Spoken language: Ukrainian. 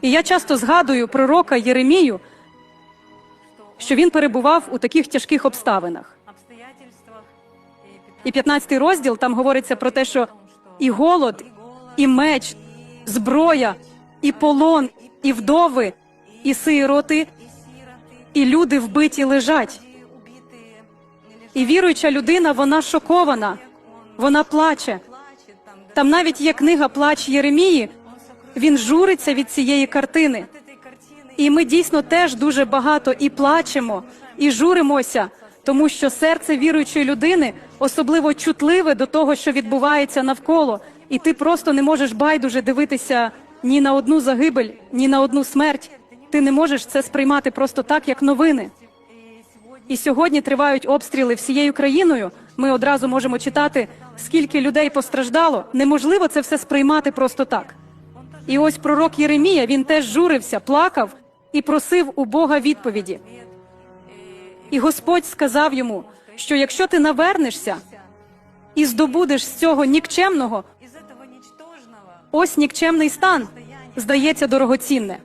І я часто згадую пророка Єремію, що він перебував у таких тяжких обставинах. І 15 розділ там говориться про те, що і голод, і меч, зброя, і полон, і вдови, і сироти, і люди вбиті лежать. І віруюча людина, вона шокована, вона плаче. Там навіть є книга Плач Єремії. Він журиться від цієї картини. І ми дійсно теж дуже багато і плачемо, і журимося, тому що серце віруючої людини особливо чутливе до того, що відбувається навколо, і ти просто не можеш байдуже дивитися ні на одну загибель, ні на одну смерть. Ти не можеш це сприймати просто так, як новини. І сьогодні тривають обстріли всією країною. Ми одразу можемо читати, скільки людей постраждало. Неможливо це все сприймати просто так. І ось пророк Єремія він теж журився, плакав і просив у Бога відповіді. І Господь сказав йому, що якщо ти навернешся і здобудеш з цього нікчемного, ось нікчемний стан, здається дорогоцінне.